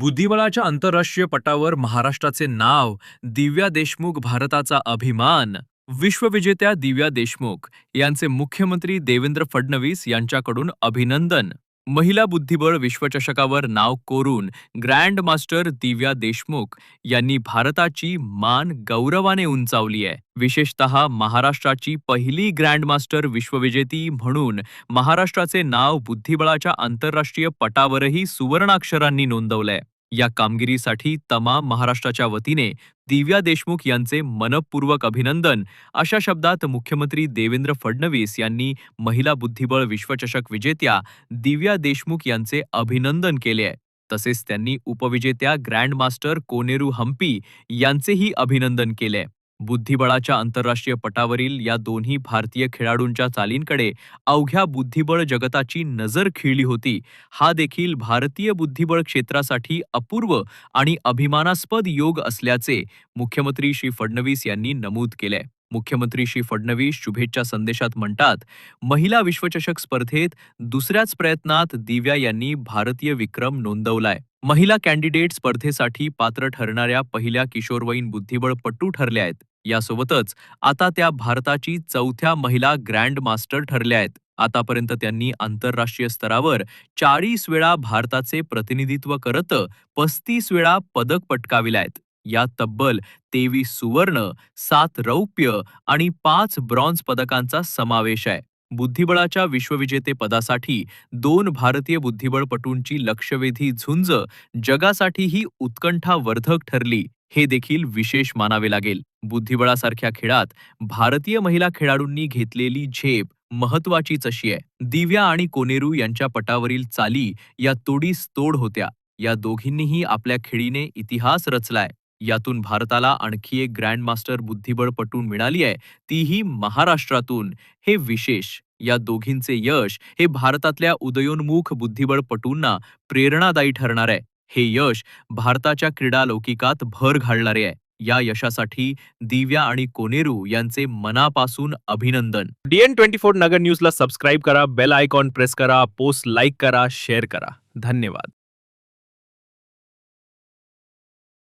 बुद्धिबळाच्या आंतरराष्ट्रीय पटावर महाराष्ट्राचे नाव दिव्या देशमुख भारताचा अभिमान विश्वविजेत्या दिव्या देशमुख यांचे मुख्यमंत्री देवेंद्र फडणवीस यांच्याकडून अभिनंदन. महिला बुद्धिबळ विश्वचषकावर नाव कोरून ग्रँड मास्टर दिव्या देशमुख यांनी भारताची मान गौरवाने उंचावली आहे. विशेषतः महाराष्ट्राची पहिली ग्रँडमास्टर विश्वविजेती म्हणून महाराष्ट्राचे नाव बुद्धिबळाच्या आंतरराष्ट्रीय पटावरही सुवर्णाक्षरांनी नोंदवलंय. या कामगिरीसाठी तमाम महाराष्ट्राच्या वतीने दिव्या देशमुख यांचे मनपूर्वक अभिनंदन. अशा शब्दात मुख्यमंत्री देवेंद्र फडणवीस यांनी महिला बुद्धिबळ विश्वचषक विजेत्या दिव्या देशमुख यांचे अभिनंदन केले आहे. तसेच त्यांनी उपविजेत्या ग्रँडमास्टर कोनेरू हम्पी यांचेही अभिनंदन केले बुद्धिबळाच्या आंतरराष्ट्रीय पटावरील या दोन्ही भारतीय खेळाडूंच्या चालींकडे अवघ्या बुद्धिबळ जगताची नजर खिळली होती. हा देखील भारतीय बुद्धिबळ क्षेत्रासाठी अपूर्व आणि अभिमानास्पद योग असल्याचे मुख्यमंत्री श्री फडणवीस यांनी नमूद केलंय. मुख्यमंत्री श्री फडणवीस शुभेच्छा संदेशात म्हणतात महिला विश्वचषक स्पर्धेत दुसऱ्याच प्रयत्नात दिव्या यांनी भारतीय विक्रम नोंदवलाय. महिला कॅन्डिडेट स्पर्धेसाठी पात्र ठरणाऱ्या पहिल्या किशोरवयीन बुद्धिबळपटू ठरल्या आहेत. यासोबतच आता त्या भारताची चौथ्या महिला ग्रँड मास्टर ठरल्या आहेत. आतापर्यंत त्यांनी आंतरराष्ट्रीय स्तरावर चाळीस वेळा भारताचे प्रतिनिधित्व करत पस्तीस वेळा पदक पटकाविले आहेत. यात तब्बल तेवीस सुवर्ण सात रौप्य आणि पाच ब्रॉन्झ पदकांचा समावेश आहे. बुद्धिबळाच्या विश्वविजेतेपदासाठी दोन भारतीय बुद्धिबळपटूंची लक्षवेधी झुंज जगासाठीही उत्कंठावर्धक ठरली. हे देखील विशेष मानावे लागेल. बुद्धिबळासारख्या खेळात भारतीय महिला खेळाडूंनी घेतलेली झेप महत्वाचीच अशी आहे. दिव्या आणि कोनेरू यांच्या पटावरील चाली या तोडीस तोड होत्या. या दोघींनीही आपल्या खेळीने इतिहास रचलाय. यातून भारताला आणखी एक ग्रँडमास्टर बुद्धिबळपटू मिळाली आहे. तीही महाराष्ट्रातून. हे विशेष. या दोघींचे यश हे भारतातल्या उदयोन्मुख बुद्धिबळपटूंना प्रेरणादायी ठरणार आहे. हे यश भारताच्या क्रीडा लौकिकात भर घालणारे आहे. या यशासाठी दिव्या आणि कोनेरू यांचे मनापासून अभिनंदन. डीएन ट्वेंटी फोर नगर न्यूजला सबस्क्राईब करा बेल आयकॉन प्रेस करा पोस्ट लाईक करा शेअर करा. धन्यवाद.